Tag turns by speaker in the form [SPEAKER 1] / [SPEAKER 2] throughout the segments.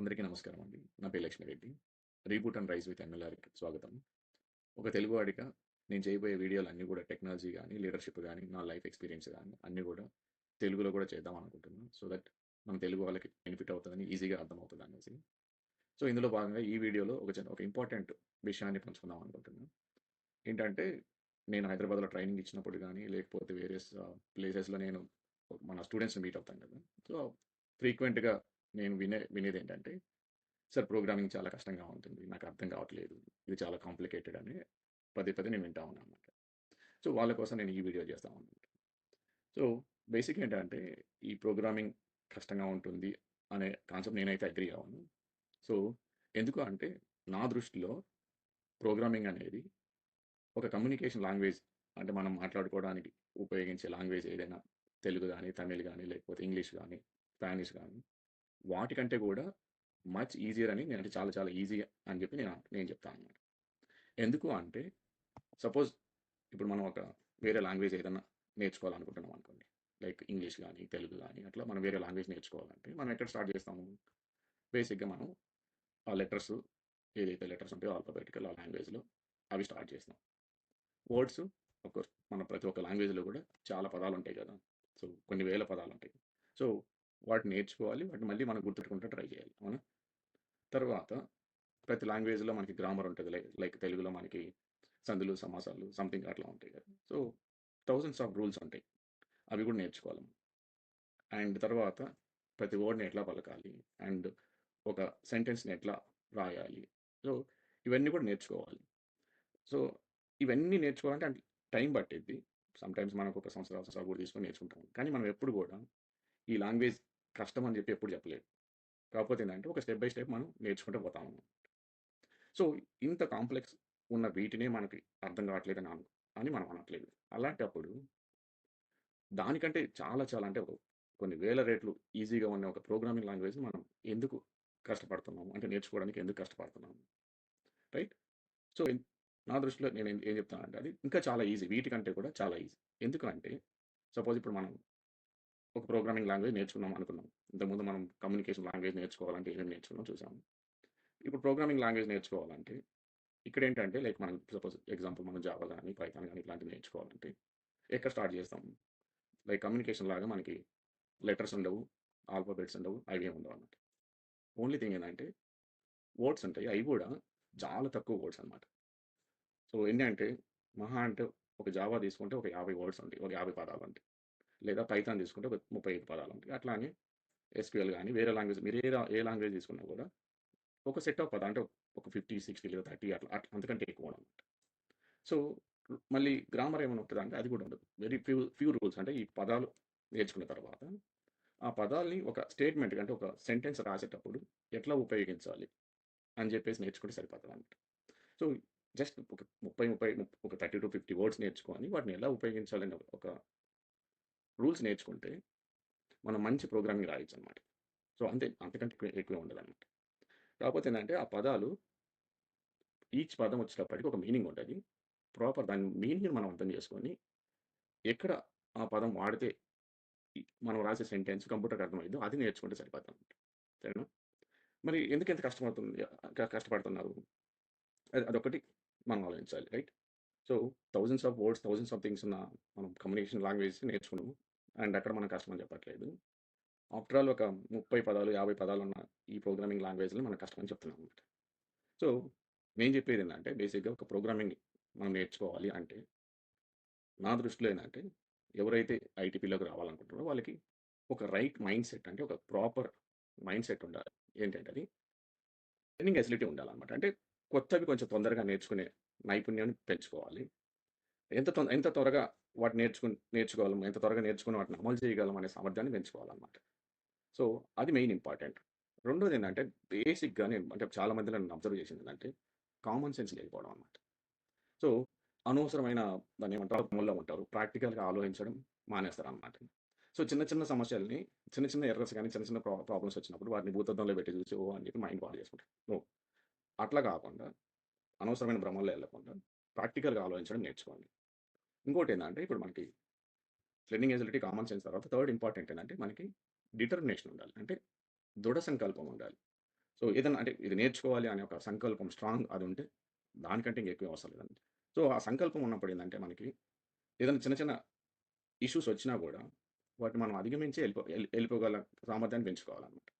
[SPEAKER 1] అందరికీ నమస్కారం అండి. నా పేరు Lakshmi Reddy. Reboot and rise with ఎమ్మెల్ఆర్‌కి స్వాగతం. ఒక తెలుగు వాడిగా నేను చేయబోయే వీడియోలు అన్నీ కూడా టెక్నాలజీ కానీ లీడర్‌షిప్ కానీ నా లైఫ్ ఎక్స్‌పీరియన్స్ కానీ అన్నీ కూడా తెలుగులో కూడా చేద్దాం అనుకుంటున్నాను. సో దట్ మన తెలుగు వాళ్ళకి బెనిఫిట్ అవుతుందని ఈజీగా అర్థమవుతదనేసి. సో ఇందులో భాగంగా ఈ వీడియోలో ఒక చిన్న ఒక ఇంపార్టెంట్ విషయాన్ని పంచుకుందాం అనుకుంటున్నాను ఏంటంటే నేను హైదరాబాద్‌లో ట్రైనింగ్ ఇచ్చినప్పుడు కానీ లేకపోతే వేరియస్ ప్లేసెస్‌లో నేను మన స్టూడెంట్స్‌ని మీట్ అవుతాను కదా! సో ఫ్రీక్వెంట్‌గా నేను వినే వినేది ఏంటంటే "సార్ ప్రోగ్రామింగ్ చాలా కష్టంగా ఉంటుంది. నాకు అర్థం కావట్లేదు. ఇది చాలా కాంప్లికేటెడ్" అని పదే పదే నేను వింటా ఉన్నానన్నమాట. సో వాళ్ళ కోసం నేను ఈ వీడియో చేస్తా ఉన్నాను. సో బేసిక్ ఏంటంటే ఈ ప్రోగ్రామింగ్ కష్టంగా ఉంటుంది అనే కాన్సెప్ట్ నేనైతే అగ్రీ అవ్వను. సో ఎందుకు అంటే నా దృష్టిలో ప్రోగ్రామింగ్ అనేది ఒక కమ్యూనికేషన్ లాంగ్వేజ్ అంటే మనం మాట్లాడుకోవడానికి ఉపయోగించే లాంగ్వేజ్ ఏదైనా తెలుగు కానీ తమిళ్ కానీ లేకపోతే ఇంగ్లీష్ కానీ స్పానిష్ కానీ వాటికంటే కూడా మచ్ ఈజియర్ అని నేనంటే చాలా చాలా ఈజీ అని చెప్పి నేను నేను చెప్తానన్నమాట. ఎందుకు అంటే సపోజ్ ఇప్పుడు మనం ఒక వేరే లాంగ్వేజ్ ఏదైనా నేర్చుకోవాలనుకుంటున్నాం అనుకోండి. లైక్ ఇంగ్లీష్ కానీ తెలుగు కానీ అట్లా మనం వేరే లాంగ్వేజ్ నేర్చుకోవాలంటే మనం ఎక్కడ స్టార్ట్ చేస్తాము? బేసిక్‌గా మనం ఆ లెటర్స్ ఏదైతే లెటర్స్ ఉంటాయో ఆల్ఫాబెటికల్ ఆ లాంగ్వేజ్‌లో అవి స్టార్ట్ చేస్తాం. వర్డ్స్ ఒక మన ప్రతి ఒక్క లాంగ్వేజ్‌లో కూడా చాలా పదాలు ఉంటాయి కదా! సో కొన్ని వేల పదాలు ఉంటాయి వాటిని నేర్చుకోవాలి. వాటిని మళ్ళీ మనం గుర్తుపెట్టుకుంటూ ట్రై చేయాలి. అవునా? తర్వాత ప్రతి లాంగ్వేజ్‌లో మనకి గ్రామర్ ఉంటుంది లైక్ లైక్ తెలుగులో మనకి సందులు, సమాసాలు సంథింగ్ అట్లా ఉంటాయి కదా! సో థౌజండ్స్ ఆఫ్ రూల్స్ ఉంటాయి. అవి కూడా నేర్చుకోవాలి. అండ్ తర్వాత ప్రతి వర్డ్‌ని ఎట్లా పలకాలి? అండ్ ఒక సెంటెన్స్‌ని ఎట్లా రాయాలి? సో ఇవన్నీ కూడా నేర్చుకోవాలి. సో ఇవన్నీ నేర్చుకోవాలంటే అంటే టైం పట్టిద్ది. సమ్‌టైమ్స్ మనకు ఒక సంవత్సరం సంవత్సరాలు కూడా తీసుకొని నేర్చుకుంటాం. కానీ మనం ఎప్పుడు కూడా ఈ లాంగ్వేజ్ కష్టం అని చెప్పి ఎప్పుడు చెప్పలేదు. కాకపోతే ఏంటంటే ఒక స్టెప్ బై స్టెప్ మనం నేర్చుకుంటూ పోతామన్నమాట. సో ఇంత కాంప్లెక్స్ ఉన్న వీటినే మనకి అర్థం కావట్లేదు అని అని మనం అనట్లేదు. అలాంటప్పుడు దానికంటే చాలా చాలా అంటే ఒక కొన్ని వేల రేట్లు ఈజీగా ఉన్న ఒక ప్రోగ్రామింగ్ లాంగ్వేజ్‌ని మనం ఎందుకు కష్టపడుతున్నాము? అంటే నేర్చుకోవడానికి ఎందుకు కష్టపడుతున్నాము? రైట్? సో నా దృష్టిలో నేను ఏం చెప్తానంటే అది ఇంకా చాలా ఈజీ. వీటికంటే కూడా చాలా ఈజీ. ఎందుకంటే సపోజ్ ఇప్పుడు మనం ఒక ప్రోగ్రామింగ్ లాంగ్వేజ్ నేర్చుకున్నాం అనుకున్నాం. ఇంతకుముందు మనం కమ్యూనికేషన్ లాంగ్వేజ్ నేర్చుకోవాలంటే ఏమేమి నేర్చుకున్నాం చూసాం ఇప్పుడు ప్రోగ్రామింగ్ లాంగ్వేజ్ నేర్చుకోవాలంటే ఇక్కడేంటంటే లైక్ మనం సపోజ్ ఎగ్జాంపుల్ మనం జావా కానీ పైథాన్ కానీ ఇట్లాంటివి నేర్చుకోవాలంటే ఎక్కడ స్టార్ట్ చేస్తాం? లైక్ కమ్యూనికేషన్ లాగా మనకి లెటర్స్ ఉండవు. ఆల్ఫాబెట్స్ ఉండవు. ఐడియా ఉండవు అనమాట ఓన్లీ థింగ్ ఏంటంటే వర్డ్స్ ఉంటాయి. అవి కూడా చాలా తక్కువ వర్డ్స్ అన్నమాట. సో ఎన్ని అంటే మహా అంటే ఒక జావా తీసుకుంటే ఒక 50 వర్డ్స్ ఉంటాయి. ఒక 50 పదాలు ఉంటాయి. లేదా పైథాన్ తీసుకుంటే ఒక 35 పదాలు ఉంటాయి. అట్లానే ఎస్‌క్యూఎల్ కానీ వేరే లాంగ్వేజ్ మీరు ఏ ఏ లాంగ్వేజ్ తీసుకున్నా కూడా ఒక సెట్ ఆఫ్ పదాలు అంటే ఒక 50, 60 లేదా 30 అట్లా అట్లా అంతకంటే ఎక్కువ అనమాట సో మళ్ళీ గ్రామర్ ఏమైనా ఉంటుందా అంటే అది కూడా ఉండదు. వెరీ ఫ్యూ ఫ్యూ రూల్స్ అంటే ఈ పదాలు నేర్చుకున్న తర్వాత ఆ పదాల్ని ఒక స్టేట్మెంట్ అంటే ఒక సెంటెన్స్ రాసేటప్పుడు ఎట్లా ఉపయోగించాలి? అని చెప్పేసి నేర్చుకుంటే సరిపోతదన్నమాట. సో జస్ట్ ఒక 30, 30 ఒక 30-50 వర్డ్స్ నేర్చుకొని వాటిని ఎలా ఉపయోగించాలని ఒక రూల్స్ నేర్చుకుంటే మనం మంచి ప్రోగ్రామింగ్ రాయొచ్చన్నమాట. సో అంతే. అంతకంటే ఎక్కువ ఉండదు ఉండదన్నమాట. కాకపోతే ఏంటంటే ఆ పదాలు ఈచ్ పదం వచ్చేటప్పటికి ఒక మీనింగ్ ఉంటుంది ప్రాపర్ దాని మీనింగ్‌ని మనం అర్థం చేసుకొని ఎక్కడ ఆ పదం వాడితే మనం రాసే సెంటెన్స్ కంప్యూటర్‌కి అర్థమైద్దో అది నేర్చుకుంటే సరిపోద్దన్నమాట. సరేనా? మరి ఎందుకు ఎంత కష్టమవుతుంది కష్టపడుతున్నారు? అది అదొకటి మనం ఆలోచించాలి. Right? So thousands of words, thousands of things ఉన్న మనం కమ్యూనికేషన్ లాంగ్వేజ్ నేర్చుకున్నాము. అండ్ అక్కడ మనం కష్టమని చెప్పట్లేదు. ఆఫ్టర్ ఆల్ ఒక 30 పదాలు, 50 పదాలున్న ఈ ప్రోగ్రామింగ్ లాంగ్వేజ్లో మనం కష్టమని చెప్తున్నాం అనమాట సో నేను ఏంటంటే బేసిక్‌గా ఒక ప్రోగ్రామింగ్ మనం నేర్చుకోవాలి అంటే నా దృష్టిలో ఏంటంటే ఎవరైతే ఐటీపీలోకి రావాలనుకుంటున్నారో వాళ్ళకి ఒక రైట్ మైండ్ సెట్ అంటే ఒక ప్రాపర్ మైండ్ సెట్ ఉండాలి. ఏంటంటే అది ట్రైనింగ్ ఫెసిలిటీ ఉండాలన్నమాట. అంటే కొత్తవి కొంచెం తొందరగా నేర్చుకునే నైపుణ్యాన్ని పెంచుకోవాలి. ఎంత తొంద ఎంత త్వరగా వాటిని నేర్చుకుని నేర్చుకోగలం, ఎంత త్వరగా నేర్చుకుని వాటిని అమలు చేయగలం అనే సామర్థ్యాన్ని పెంచుకోవాలన్నమాట. సో అది మెయిన్ ఇంపార్టెంట్. రెండోది ఏంటంటే బేసిక్‌గా నేను అంటే చాలా మందిలో నేను అబ్జర్వ్ చేసిందేంటంటే కామన్ సెన్స్ లేకపోవడం అనమాట సో అనవసరమైన దాన్ని ఏమంటారు భ్రమల్లో ఉంటారు. ప్రాక్టికల్‌గా ఆలోచించడం మానేస్తారన్నమాట. సో చిన్న చిన్న సమస్యల్ని చిన్న చిన్న ఎర్రర్స్ కానీ చిన్న చిన్న ప్రాబ్లమ్స్ వచ్చినప్పుడు వాటిని భూతద్దంలో పెట్టి చూసి ఓ అని చెప్పి మైండ్ పాడు చేసుకుంటారు. నో. అట్లా కాకుండా అనవసరమైన భ్రమంలో వెళ్ళకుండా ప్రాక్టికల్‌గా ఆలోచించడం నేర్చుకోండి. ఇంకోటేందంటే ఇప్పుడు మనకి లెర్నింగ్ ఎజిలిటీ కామన్ సెన్స్ తర్వాత థర్డ్ ఇంపార్టెంట్ ఏంటంటే మనకి డిటర్మినేషన్ ఉండాలి. అంటే దృఢ సంకల్పం ఉండాలి. సో ఏదన్నా అంటే ఇది నేర్చుకోవాలి అనే ఒక సంకల్పం స్ట్రాంగ్ అది ఉంటే దానికంటే ఇంకెక్కువ అవసరం లేదండి. సో ఆ సంకల్పం ఉన్నప్పుడు ఏంటంటే మనకి ఏదైనా చిన్న చిన్న ఇష్యూస్ వచ్చినా కూడా వాటిని మనం అధిగమించి వెళ్ళిపో వెళ్ళిపోగల సామర్థ్యాన్ని పెంచుకోవాలన్నమాట.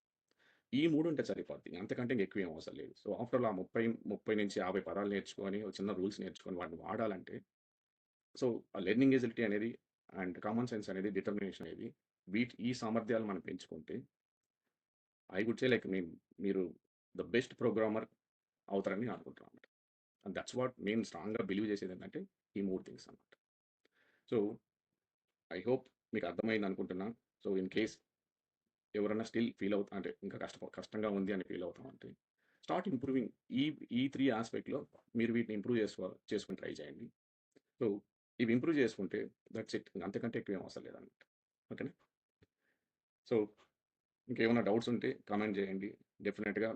[SPEAKER 1] ఈ మూడు ఉంటే సరిపోద్ది. అంతకంటే ఇంకెక్కువ ఏం అవసరం లేదు. సో ఆఫ్టర్ ఆల్ ఆ 30, 30-50 పదాలు నేర్చుకొని, చిన్న రూల్స్ నేర్చుకొని వాటిని వాడాలంటే సో ఆ లెర్నింగ్ ఎజిలిటీ అనేది అండ్ కామన్ సెన్స్ అనేది, డిటర్మినేషన్ అనేది వీటి ఈ సామర్థ్యాలు మనం పెంచుకుంటే ఐ వుడ్ సే లైక్ మీ మీరు ద బెస్ట్ ప్రోగ్రామర్ అవుతారని నేను అనుకుంటున్నానన్నమాట. అండ్ దట్స్ వాట్ నేను స్ట్రాంగ్‌గా బిలీవ్ చేసేదేంటంటే ఈ మూడు థింగ్స్ అనమాట సో ఐ హోప్ మీకు అర్థమైంది అనుకుంటున్నా. సో ఇన్ కేస్ ఎవరైనా స్టిల్ ఫీల్ అవుతా అంటే ఇంకా కష్ట కష్టంగా ఉంది అని ఫీల్ అవుతామంటే స్టార్ట్ ఇంప్రూవింగ్ ఈ ఈ త్రీ ఆస్పెక్ట్లో మీరు వీటిని ఇంప్రూవ్ చేసుకో చేసుకుని ట్రై చేయండి. సో ఇవి ఇంప్రూవ్ చేసుకుంటే దట్స్ ఇట్. అంతకంటే ఎక్కువ ఏం అవసరం లేదన్నమాట. ఓకేనా? సో ఇంకేమైనా డౌట్స్ ఉంటే కామెంట్ చేయండి. డెఫినెట్గా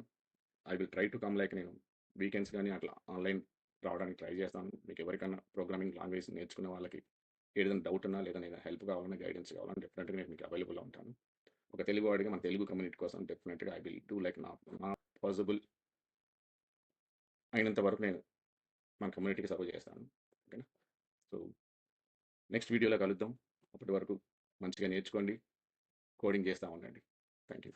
[SPEAKER 1] I will try to come like నేను వీకెండ్స్ కానీ అట్లా ఆన్‌లైన్ రావడానికి ట్రై చేస్తాను. మీకు ఎవరికైనా ప్రోగ్రామింగ్ లాంగ్వేజ్ నేర్చుకునే వాళ్ళకి ఏదైనా డౌట్ ఉన్నా లేదా ఏదైనా హెల్ప్ కావాలన్నా, గైడెన్స్ కావాలన్నా డెఫినెట్గా నేను మీకు అవైలబుల్‌లో ఉంటాను. ఒక తెలుగు వాడిగా మన తెలుగు కమ్యూనిటీ కోసం డెఫినెట్గా ఐ విల్ డూ లైక్ నా నా పాసిబుల్ అయినంత వరకు నేను మన కమ్యూనిటీకి సర్వ్ చేస్తాను. ఓకేనా? సో నెక్స్ట్ వీడియోలో కలుద్దాం. అప్పటి వరకు మంచిగా నేర్చుకోండి. కోడింగ్ చేస్తూ ఉండండి. Thank you.